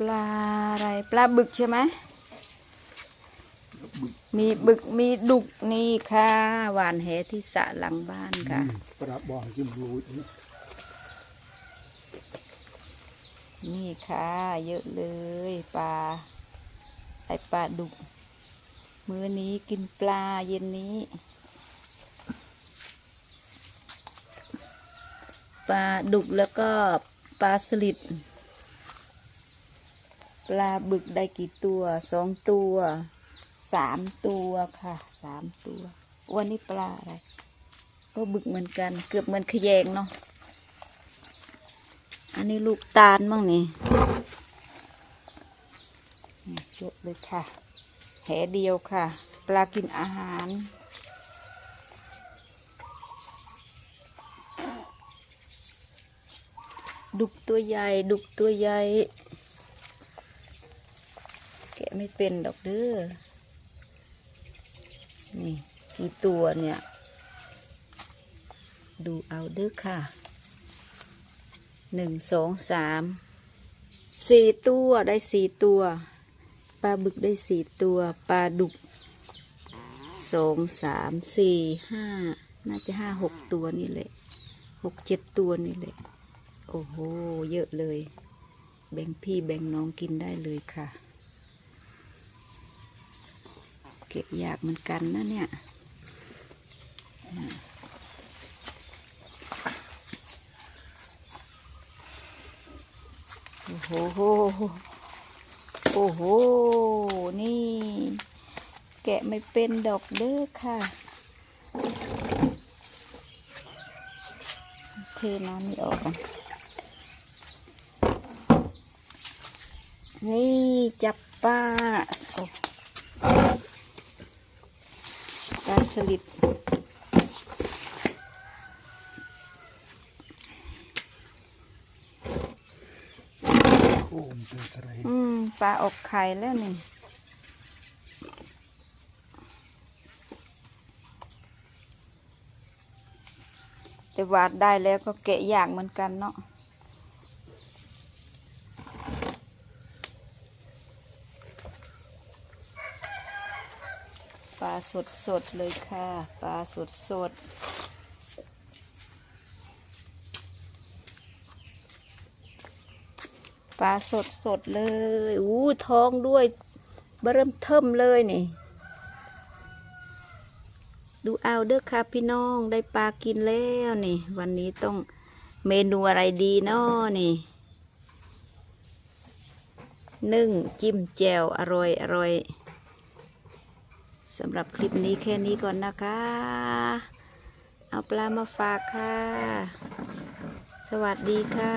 ปลาอะไรปลาบึกใช่ไหมมีบึกมีดุกนี่ค่ะ หวานแหที่สระหลังบ้านค่ะปลาบ่อจิ้มรูนี่นี่ค่ะ เยอะเลยปลาไอปลาดุก มื้อนี้กินปลาเย็นนี้ ปลาดุกแล้วก็ปลาสลิด ปลาบึกได้กี่ตัวสองตัวสามตัวค่ะสามตัววันนี้ปลาอะไรก็บึกเหมือนกัน เกือบเหมือนขยงเนาะอันนี้ลูกตาลมั่งนี่นี่เยอะเลยค่ะแหเดียวค่ะ ปลากินอาหารดุกตัวใหญ่ ดุกตัวใหญ่ะไม่เป็นดอกเด้อ นี่กี่ตัวเนี่ย ดูเอาเด้อค่ะ หนึ่งสองสาม สี่ตัวได้สี่ตัว ปลาบึกได้สี่ตัว ปลาดุก สองสาม สี่ ห้า น่าจะห้าหกตัวนี่แหละ หกเจ็ดตัวนี่แหละ โอ้โห เยอะเลย แบ่งพี่แบ่งน้องกินได้เลยค่ะ เก็บยากเหมือนกันนะเนี่ยโอ้โหโอ้โห นี่ แกะไม่เป็นดอกเด้อค่ะ เทน้ำนี่ออกก่อนนี่จับปลาโอ้ปลา สลิดโอ้มเจออะไรอืมปลาออกไข่แล้วนี่แต่วาดได้แล้วก็แกะยากเหมือนกันเนาะ ปลา สดสดเลยค่ะ ปลาสดสดปลาสดสดเลยอู้ท้องด้วยเบิ่มเทิมเลยนี่ ดูเอาเด้อค่ะพี่น้องได้ปลากินแล้วนี่ วันนี้ต้องเมนูอะไรดีนาะนี่นึ่งจิ้มแจ่วอร่อยอร่อย สำหรับคลิปนี้แค่นี้ก่อนนะคะ เอาปลามาฝากค่ะ สวัสดีค่ะ